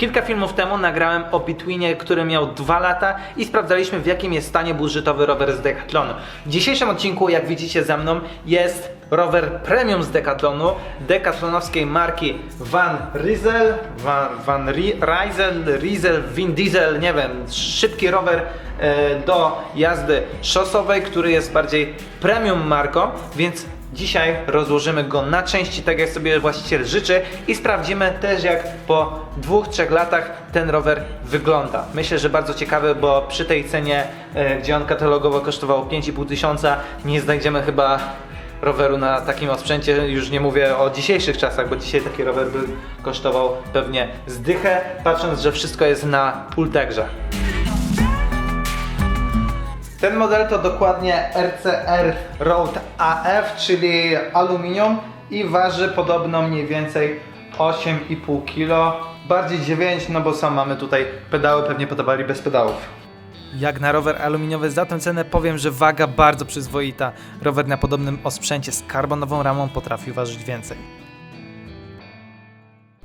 Kilka filmów temu nagrałem o Bitwinie, który miał 2 lata i sprawdzaliśmy w jakim jest stanie budżetowy rower z Decathlonu. W dzisiejszym odcinku, jak widzicie za mną, jest rower premium z Decathlonu, decathlonowskiej marki Van Rysel, Van, Van Ri- Rysel, Rysel, Vin Diesel, nie wiem, szybki rower e, do jazdy szosowej, który jest bardziej premium marką, więc Dzisiaj rozłożymy go na części, tak jak sobie właściciel życzy i sprawdzimy też jak po dwóch, trzech latach ten rower wygląda. Myślę, że bardzo ciekawy, bo przy tej cenie, e, gdzie on katalogowo kosztował 5,5 tysiąca, nie znajdziemy chyba roweru na takim osprzęcie, już nie mówię o dzisiejszych czasach, bo dzisiaj taki rower by kosztował pewnie zdychę, patrząc, że wszystko jest na Ultegrze. Ten model to dokładnie RCR Road AF, czyli aluminium i waży podobno mniej więcej 8,5 kg. Bardziej 9, no bo sam mamy tutaj pedały, pewnie podawali bez pedałów. Jak na rower aluminiowy za tę cenę powiem, że waga bardzo przyzwoita. Rower na podobnym osprzęcie z karbonową ramą potrafił ważyć więcej.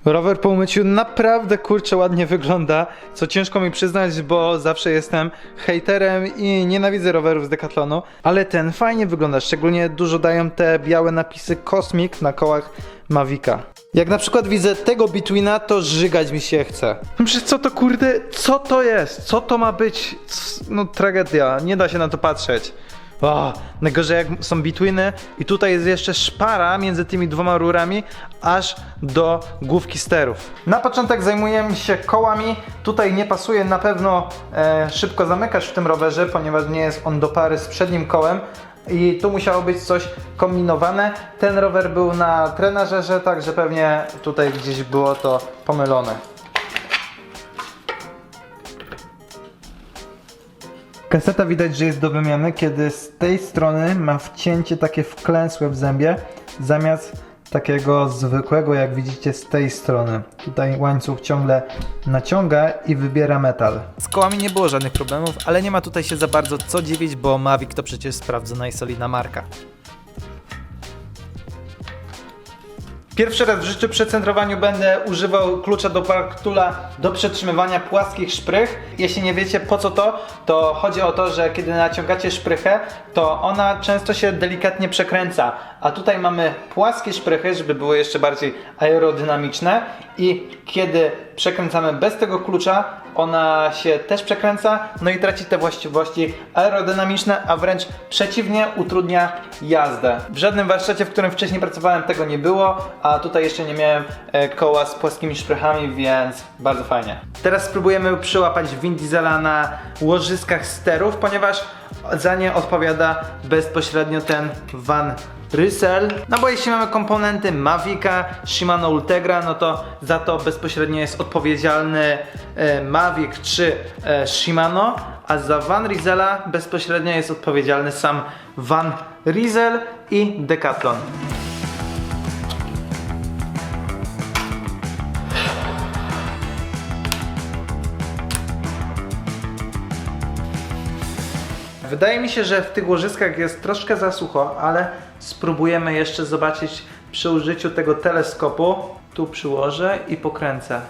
Rower po umyciu naprawdę kurczę ładnie wygląda, co ciężko mi przyznać, bo zawsze jestem hejterem i nienawidzę rowerów z Decathlonu, ale ten fajnie wygląda, szczególnie dużo dają te białe napisy Cosmic na kołach Mavica. Jak na przykład widzę tego Bitwina, to żygać mi się chce. Przecież co to kurde, co to jest? Co to ma być? No tragedia, nie da się na to patrzeć. O, najgorzej jak są bitwiny i tutaj jest jeszcze szpara między tymi dwoma rurami aż do główki sterów. Na początek zajmujemy się kołami. Tutaj nie pasuje na pewno e, szybko zamykać w tym rowerze, ponieważ nie jest on do pary z przednim kołem. I tu musiało być coś kombinowane. Ten rower był na trenażerze, także pewnie tutaj gdzieś było to pomylone. Kaseta widać, że jest do wymiany, kiedy z tej strony ma wcięcie takie wklęsłe w zębie, zamiast takiego zwykłego, jak widzicie z tej strony. Tutaj łańcuch ciągle naciąga i wybiera metal. Z kołami nie było żadnych problemów, ale nie ma tutaj się za bardzo co dziwić, bo Mavic to przecież sprawdzona i solidna marka. Pierwszy raz w życiu przy centrowaniu będę używał klucza do Parktula do przetrzymywania płaskich szprych. Jeśli nie wiecie po co to, to chodzi o to, że kiedy naciągacie szprychę, to ona często się delikatnie przekręca. A tutaj mamy płaskie szprychy, żeby były jeszcze bardziej aerodynamiczne i kiedy przekręcamy bez tego klucza, ona się też przekręca, no i traci te właściwości aerodynamiczne, a wręcz przeciwnie, utrudnia jazdę. W żadnym warsztacie, w którym wcześniej pracowałem, tego nie było, a tutaj jeszcze nie miałem e, koła z płaskimi szprychami, więc bardzo fajnie. Teraz spróbujemy przyłapać Vin na łożyskach sterów, ponieważ za nie odpowiada bezpośrednio ten Van Rysel. No bo jeśli mamy komponenty Mavica, Shimano Ultegra, no to za to bezpośrednio jest odpowiedzialny e, Mavic czy e, Shimano, a za Van Rysela bezpośrednio jest odpowiedzialny sam Van Rysel i Decathlon. Wydaje mi się, że w tych łożyskach jest troszkę za sucho, ale spróbujemy jeszcze zobaczyć przy użyciu tego teleskopu. Tu przyłożę i pokręcę.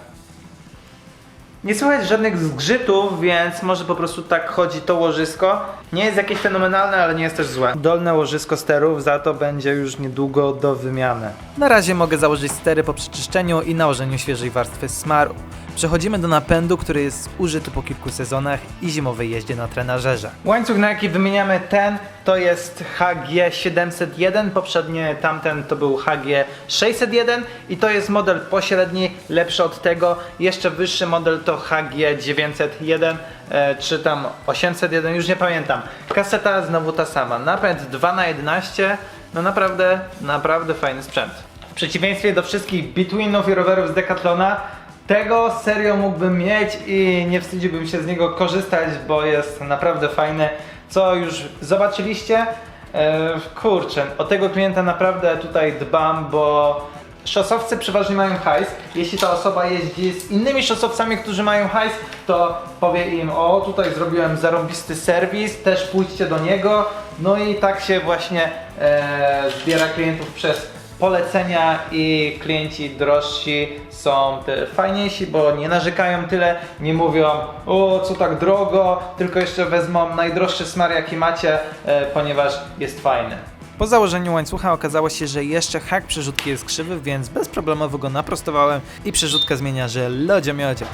Nie słychać żadnych zgrzytów, więc może po prostu tak chodzi to łożysko. Nie jest jakieś fenomenalne, ale nie jest też złe. Dolne łożysko sterów za to będzie już niedługo do wymiany. Na razie mogę założyć stery po przeczyszczeniu i nałożeniu świeżej warstwy smaru. Przechodzimy do napędu, który jest użyty po kilku sezonach i zimowej jeździe na trenażerze. Łańcuch, na jaki wymieniamy ten, to jest HG701, poprzednie tamten to był HG601 i to jest model pośredni, lepszy od tego. Jeszcze wyższy model to HG901 e, czy tam 801, już nie pamiętam. Kaseta znowu ta sama. Napęd 2x11, no naprawdę, naprawdę fajny sprzęt. W przeciwieństwie do wszystkich Bitwinów i rowerów z Decathlona, tego serio mógłbym mieć i nie wstydziłbym się z niego korzystać, bo jest naprawdę fajny. Co już zobaczyliście? E, kurczę, o tego klienta naprawdę tutaj dbam, bo szosowcy przeważnie mają hajs. Jeśli ta osoba jeździ z innymi szosowcami, którzy mają hajs, to powie im, o tutaj zrobiłem zarąbisty serwis, też pójdźcie do niego. No i tak się właśnie e, zbiera klientów przez polecenia i klienci drożsi są fajniejsi, bo nie narzekają tyle, nie mówią o co tak drogo, tylko jeszcze wezmą najdroższy smar jaki macie, e, ponieważ jest fajny. Po założeniu łańcucha okazało się, że jeszcze hak przerzutki jest krzywy, więc bezproblemowo go naprostowałem i przerzutka zmienia, że lodzie miodzie.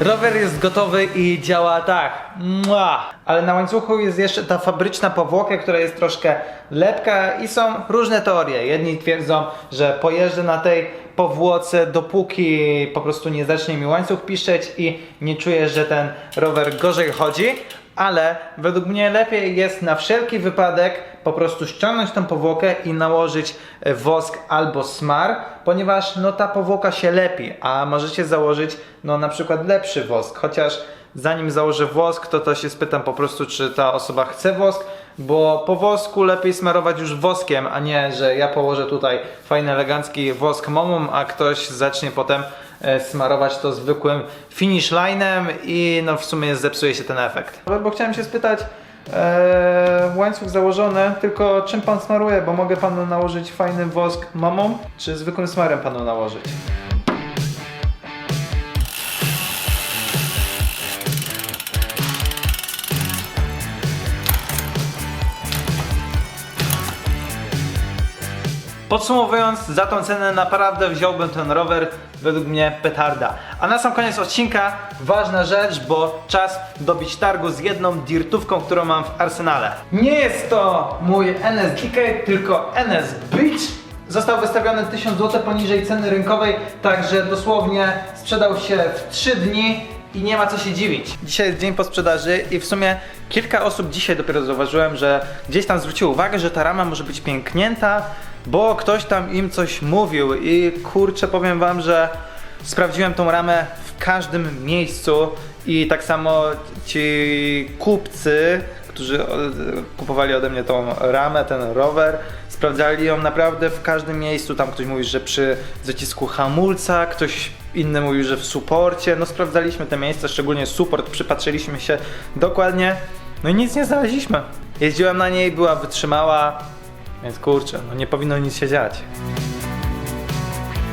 Rower jest gotowy i działa tak. Mua. Ale na łańcuchu jest jeszcze ta fabryczna powłoka, która jest troszkę lepka i są różne teorie. Jedni twierdzą, że pojeżdżę na tej powłoce dopóki po prostu nie zacznie mi łańcuch piszczeć i nie czuję, że ten rower gorzej chodzi. Ale według mnie lepiej jest na wszelki wypadek po prostu ściągnąć tą powłokę i nałożyć e, wosk albo smar, ponieważ no ta powłoka się lepi, a możecie założyć no na przykład lepszy wosk, chociaż zanim założę wosk, to to się spytam po prostu, czy ta osoba chce wosk, bo po wosku lepiej smarować już woskiem, a nie, że ja położę tutaj fajny, elegancki wosk momum, a ktoś zacznie potem smarować to zwykłym finish line'em i no w sumie zepsuje się ten efekt. Bo chciałem się spytać, e, łańcuch założony, tylko czym pan smaruje, bo mogę panu nałożyć fajny wosk mamą, czy zwykłym smarem panu nałożyć? Podsumowując, za tą cenę naprawdę wziąłbym ten rower, według mnie petarda. A na sam koniec odcinka ważna rzecz, bo czas dobić targu z jedną dirtówką, którą mam w arsenale. Nie jest to mój NS DK, tylko NS Beach. Został wystawiony 1000 zł poniżej ceny rynkowej, także dosłownie sprzedał się w 3 dni i nie ma co się dziwić. Dzisiaj jest dzień po sprzedaży i w sumie kilka osób dzisiaj dopiero zauważyłem, że gdzieś tam zwróciło uwagę, że ta rama może być pięknięta, bo ktoś tam im coś mówił i kurczę powiem wam, że sprawdziłem tą ramę w każdym miejscu i tak samo ci kupcy, którzy o- kupowali ode mnie tą ramę, ten rower, sprawdzali ją naprawdę w każdym miejscu. Tam ktoś mówi, że przy zacisku hamulca, ktoś inny mówił, że w suporcie. No sprawdzaliśmy te miejsca, szczególnie suport, przypatrzyliśmy się dokładnie. No i nic nie znaleźliśmy. Jeździłem na niej, była wytrzymała, więc kurczę, no nie powinno nic się dziać.